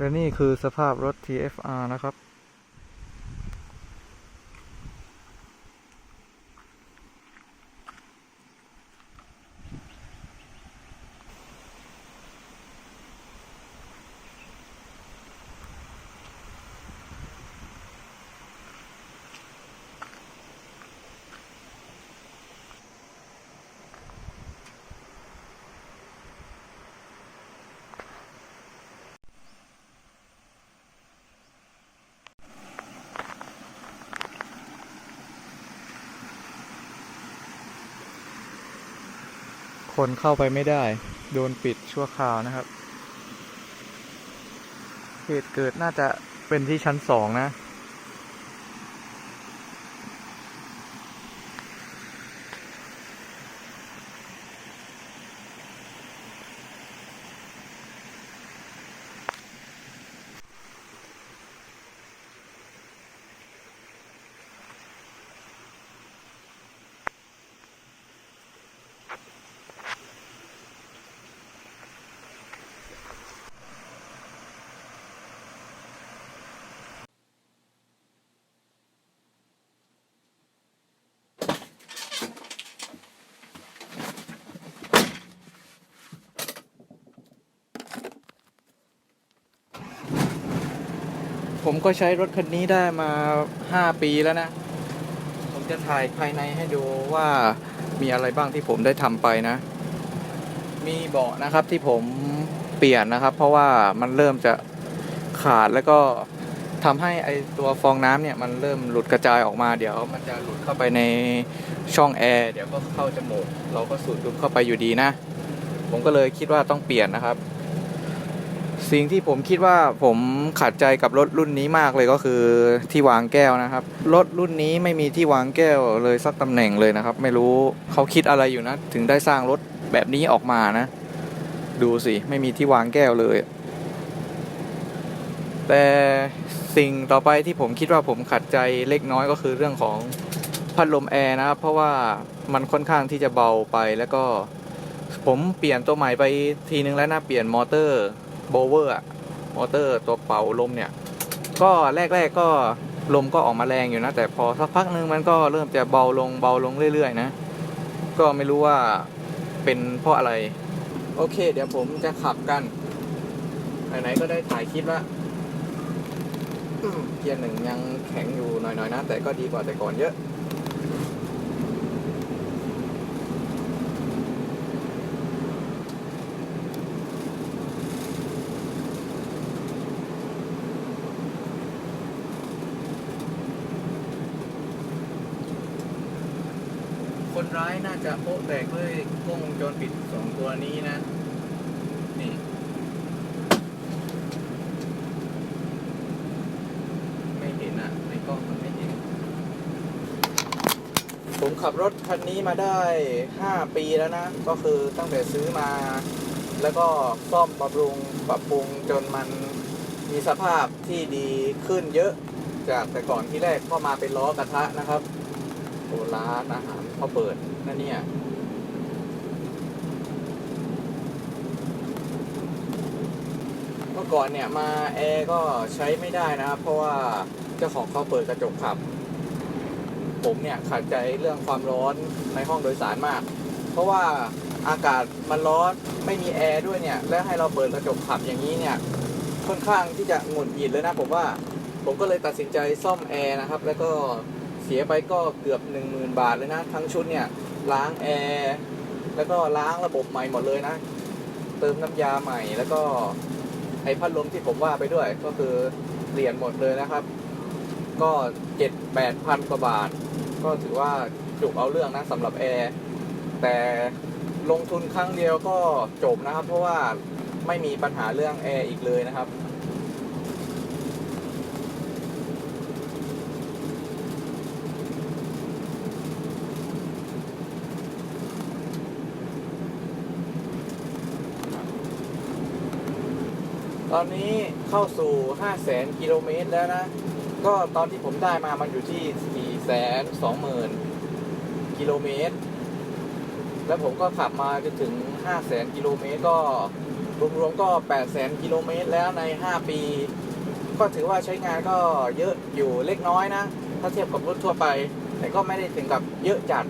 และนี่คือสภาพรถ TFR นะครับ คนเข้าไปไม่ได้ โดนปิดชั่วคราวนะครับ เหตุเกิดน่าจะเป็นที่ชั้นสองนะ ผมก็ใช้รถคันนี้ได้มา 5 ปีแล้วนะ ผมจะถ่ายภายในให้ดูว่ามีอะไรบ้างที่ผมได้ทำไปนะ มีเบาะนะครับที่ผมเปลี่ยนนะครับ เพราะว่ามันเริ่มจะขาดแล้วก็ทำให้ไอตัวฟองน้ำเนี่ยมันเริ่มหลุดกระจายออกมาเดี๋ยว มันจะหลุดเข้าไปในช่องแอร์เดี๋ยวก็เข้าจมูกเราก็สูดลมเข้าไปอยู่ดีนะ ผมก็เลยคิดว่าต้องเปลี่ยนนะครับ สิ่งที่ผมคิดว่าผมขัดใจกับรถรุ่นนี้มากเลยก็คือที่วางแก้วนะครับ รถรุ่นนี้ไม่มีที่วางแก้วเลยสักตำแหน่งเลยนะครับ ไม่รู้เขาคิดอะไรอยู่นะ ถึงได้สร้างรถแบบนี้ออกมานะ ดูสิ ไม่มีที่วางแก้วเลย แต่สิ่งต่อไปที่ผมคิดว่าผมขัดใจเล็กน้อยก็คือเรื่องของพัดลมแอร์นะครับ เพราะว่ามันค่อนข้างที่จะเบาไปแล้วก็ผมเปลี่ยนตัวใหม่ไปทีนึงแล้วนะ เปลี่ยนมอเตอร์ โบเวอร์มอเตอร์ตัวเป่าลมเนี่ย ก็แรก ๆก็ลมก็ออกมาแรงอยู่นะ แต่พอสักพักนึงมันก็เริ่มจะเบาลงเบาลงเรื่อยๆนะ ก็ไม่รู้ว่าเป็นเพราะอะไร โอเค เดี๋ยวผมจะขับกันไหนๆก็ได้ถ่ายคลิปล้วอืมเกียร์หนึ่งยังแข็งอยู่หน่อยๆนะ แต่ก็ดีกว่าแต่ก่อนเยอะ คนร้ายน่า จะโป๊ะแตกด้วยกล้องวงจรปิดสองตัวนี้นะ นี่ไม่เห็นอะ ในกล้องมันไม่เห็น ผมขับรถคันนี้มาได้ 5 ปีแล้วนะ ก็คือตั้งแต่ซื้อมา แล้วก็ซ่อมบำรุงปรับปรุงจนมันมีสภาพที่ดีขึ้นเยอะจากแต่ก่อนที่แรกก็มาเป็นล้อกระทะนะครับ โอ้ร้านอาหารเขาเปิดนั่นเนี่ยเมื่อก่อนเนี่ยมาแอร์ก็ใช้ไม่ได้นะครับ เพราะว่าเจ้าของเขาเปิดกระจกขับ ผมเนี่ยขัดใจเรื่องความร้อนในห้องโดยสารมาก เพราะว่าอากาศมันร้อนไม่มีแอร์ด้วยเนี่ย แล้วให้เราเปิดกระจกขับอย่างนี้เนี่ย ค่อนข้างที่จะหงุดหงิดเลยนะผมว่า ผมก็เลยตัดสินใจซ่อมแอร์นะครับ แล้วก็ สียไปก็เกือบ 10,000 บาทเลยนะ ทั้งชุดเนี่ย ล้างแอร์แล้วก็ล้างระบบใหม่หมดเลยนะ เติมน้ำยาใหม่แล้วก็ไอพัดลมที่ผมว่าไปด้วยก็คือเปลี่ยนหมดเลยนะครับ ก็เจ็ดแปดพันกว่าบาท ก็ถือว่าจุกเอาเรื่องนะสำหรับแอร์แต่ลงทุนครั้งเดียวก็จบนะครับ เพราะว่าไม่มีปัญหาเรื่องแอร์อีกเลยนะครับ ตอนนี้เข้าสู่ 5 0 0 0 0 0กิโลเมตรแล้วนะ ก็ตอนที่ผมได้มามันอยู่ที่ 4 2 0 0 0 0 กิโลเมตร แล้วผมก็ขับมาจนถึง 5 0 0 0 0 0กิโลเมตรก็รวมๆก็ 8 0 0 0 0กิโลเมตรแล้วใน 5 ปี ก็ถือว่าใช้งานก็เยอะอยู่เล็กน้อยนะ ถ้าเทียบกับรถทั่วไป แต่ก็ไม่ได้ถึงกับเยอะจัด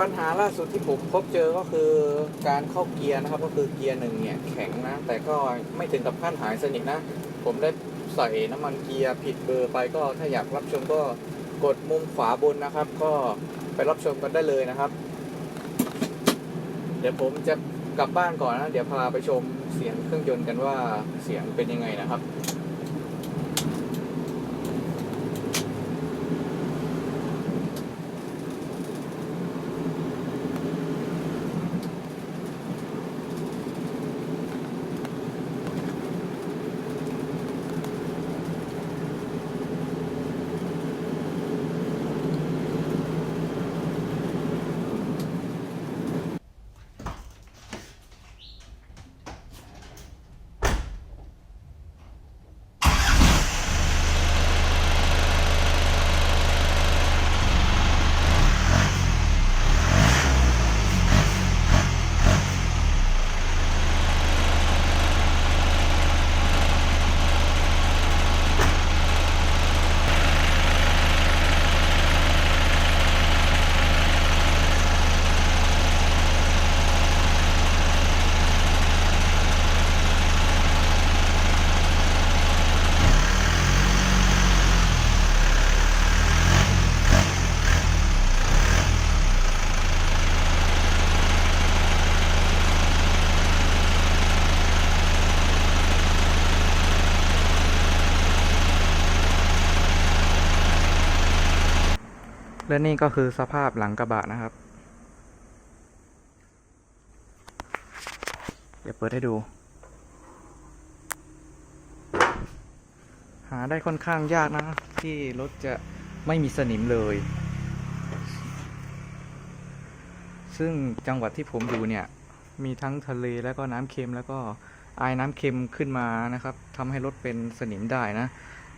ปัญหาล่าสุดที่ผมพบเจอก็คือการเข้าเกียร์นะครับ ก็คือเกียร์หนึ่งเนี่ยแข็งนะ แต่ก็ไม่ถึงกับขั้นหายสนิทนะ ผมได้ใส่น้ำมันเกียร์ผิดเบอร์ไปก็ถ้าอยากรับชมก็กดมุมขวาบนนะครับ ก็ไปรับชมกันได้เลยนะครับ เดี๋ยวผมจะกลับบ้านก่อนนะ เดี๋ยวพาไปชมเสียงเครื่องยนต์กันว่าเสียงเป็นยังไงนะครับ และนี่ก็คือสภาพหลังกระบะนะครับ เดี๋ยวเปิดให้ดู หาได้ค่อนข้างยากนะ ที่รถจะไม่มีสนิมเลย ซึ่งจังหวัดที่ผมอยู่เนี่ย มีทั้งทะเลแล้วก็น้ำเค็มแล้วก็ไอายน้ำเค็มขึ้นมานะครับทำให้รถเป็นสนิมได้นะ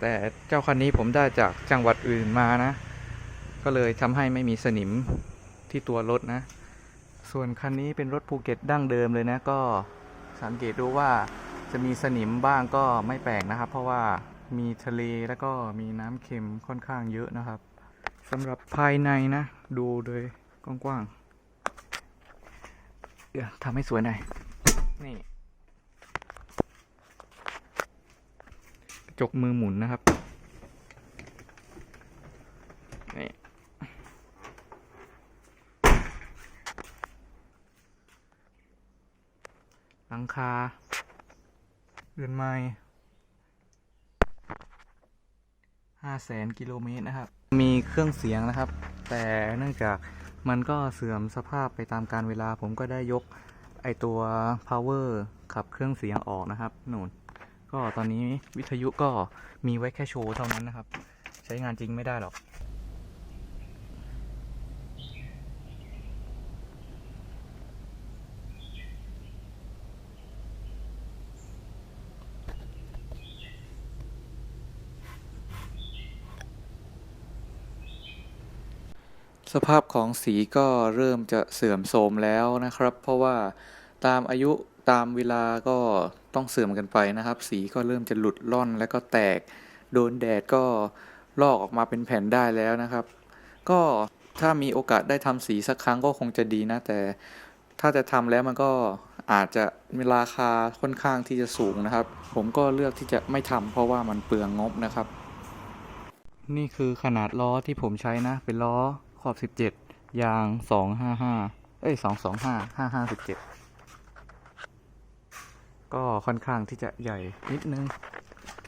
แต่เจ้าคันนี้ผมได้จากจังหวัดอื่นมานะ ก็เลยทำให้ไม่มีสนิมที่ตัวรถนะ ส่วนคันนี้เป็นรถภูเก็ตดั้งเดิมเลยนะ ก็สังเกตดูว่าจะมีสนิมบ้างก็ไม่แปลกนะครับ เพราะว่ามีทะเลแล้วก็มีน้ำเค็มค่อนข้างเยอะนะครับสำหรับภายในนะ ดูโดยกว้างๆเดี๋ยวทำให้สวยหน่อยนี่กระจกมือหมุนนะครับ หลังคาเรือนไม้ห้าแสนกิโลเมตรนะครับ มีเครื่องเสียงนะครับ แต่เนื่องจากมันก็เสื่อมสภาพไปตามการเวลา ผมก็ได้ยกไอตัว power ขับเครื่องเสียงออกนะครับนู่น ก็ตอนนี้วิทยุก็มีไว้แค่โชว์เท่านั้นนะครับ ใช้งานจริงไม่ได้หรอก สภาพของสีก็เริ่มจะเสื่อมโทรมแล้วนะครับ เพราะว่าตามอายุตามเวลาก็ต้องเสื่อมกันไปนะครับ สีก็เริ่มจะหลุดล่อนแล้วก็แตก โดนแดดก็ลอกออกมาเป็นแผ่นได้แล้วนะครับ ก็ถ้ามีโอกาสได้ทำสีสักครั้งก็คงจะดีนะ แต่ถ้าจะทำแล้วมันก็อาจจะมีราคาค่อนข้างที่จะสูงนะครับ ผมก็เลือกที่จะไม่ทำเพราะว่ามันเปลืองงบนะครับ นี่คือขนาดล้อที่ผมใช้นะ เป็นล้อ ขอบ17ยาง255เอ้ย225 55 17ก็ค่อนข้างที่จะใหญ่นิดนึง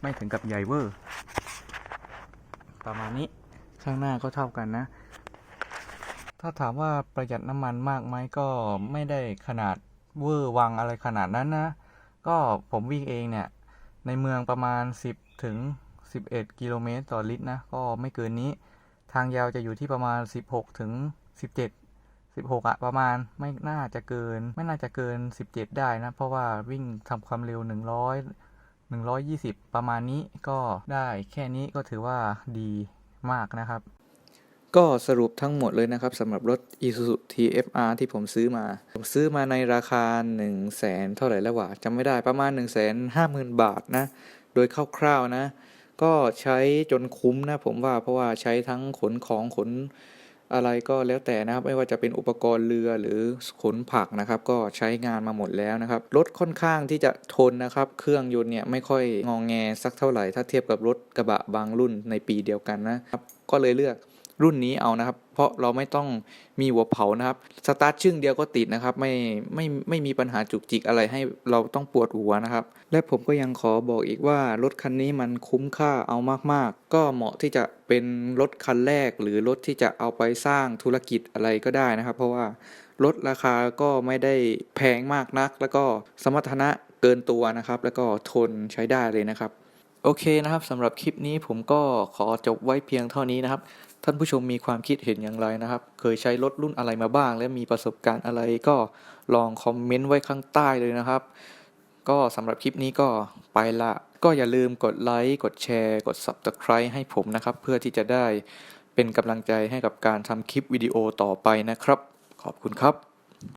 ไม่ถึงกับใหญ่เวอร์ ประมาณนี้ข้างหน้าก็เท่ากันนะ ถ้าถามว่าประหยัดน้ำมันมากไหมก็ไม่ได้ขนาดเวอร์วังอะไรขนาดนั้นนะ ก็ผมวิ่งเองเนี่ย ในเมืองประมาณ 10 ถึง 11 กิโลเมตรต่อลิตรนะ ก็ไม่เกินนี้ ทางยาวจะอยู่ที่ประมาณ 16 ถึง 17 16อะประมาณไม่น่าจะเกิน ไม่น่าจะเกิน 17 ได้นะ เพราะว่าวิ่งทำความเร็ว 100 120 ประมาณนี้ก็ได้แค่นี้ก็ถือว่าดีมากนะครับ ก็สรุปทั้งหมดเลยนะครับสำหรับรถ Isuzu TFR ที่ผมซื้อมา ผมซื้อมาในราคา 1 0 0 0 0แสนเท่าไหร่แล้ววะจำไม่ได้ประมาณ 1 5 0 0 0 0 บาทนะ โดยคร่าวๆนะ ก็ใช้จนคุ้มนะผมว่าเพราะว่าใช้ทั้งขนของขนอะไรก็แล้วแต่นะครับ ไม่ว่าจะเป็นอุปกรณ์เรือหรือขนผักนะครับ ก็ใช้งานมาหมดแล้วนะครับรถค่อนข้างที่จะทนนะครับ เครื่องยนต์เนี่ยไม่ค่อยงองแงสักเท่าไหร่ ถ้าเทียบกับรถกระบะบางรุ่นในปีเดียวกันนะครับ ก็เลยเลือก รุ่นนี้เอานะครับ เพราะเราไม่ต้องมีหัวเผานะครับ สตาร์ทชึ่งเดียวก็ติดนะครับ ไม่ไม่ไม่มีปัญหาจุกจิกอะไรให้เราต้องปวดหัวนะครับ และผมก็ยังขอบอกอีกว่ารถคันนี้มันคุ้มค่าเอามากๆ ก็เหมาะที่จะเป็นรถคันแรก หรือรถที่จะเอาไปสร้างธุรกิจอะไรก็ได้นะครับ เพราะว่ารถราคาก็ไม่ได้แพงมากนัก แล้วก็สมรรถนะเกินตัวนะครับ แล้วก็ทนใช้ได้เลยนะครับ โอเคนะครับสำหรับคลิปนี้ผมก็ขอจบไว้เพียงเท่านี้นะครับ ท่านผู้ชมมีความคิดเห็นอย่างไรนะครับ เคยใช้รถรุ่นอะไรมาบ้าง และมีประสบการณ์อะไรก็ลองคอมเมนต์ไว้ข้างใต้เลยนะครับ ก็สำหรับคลิปนี้ก็ไปละ ก็อย่าลืมกดไลค์ กดแชร์ กด Subscribe ให้ผมนะครับ เพื่อที่จะได้เป็นกำลังใจให้กับการทำคลิปวิดีโอต่อไปนะครับ ขอบคุณครับ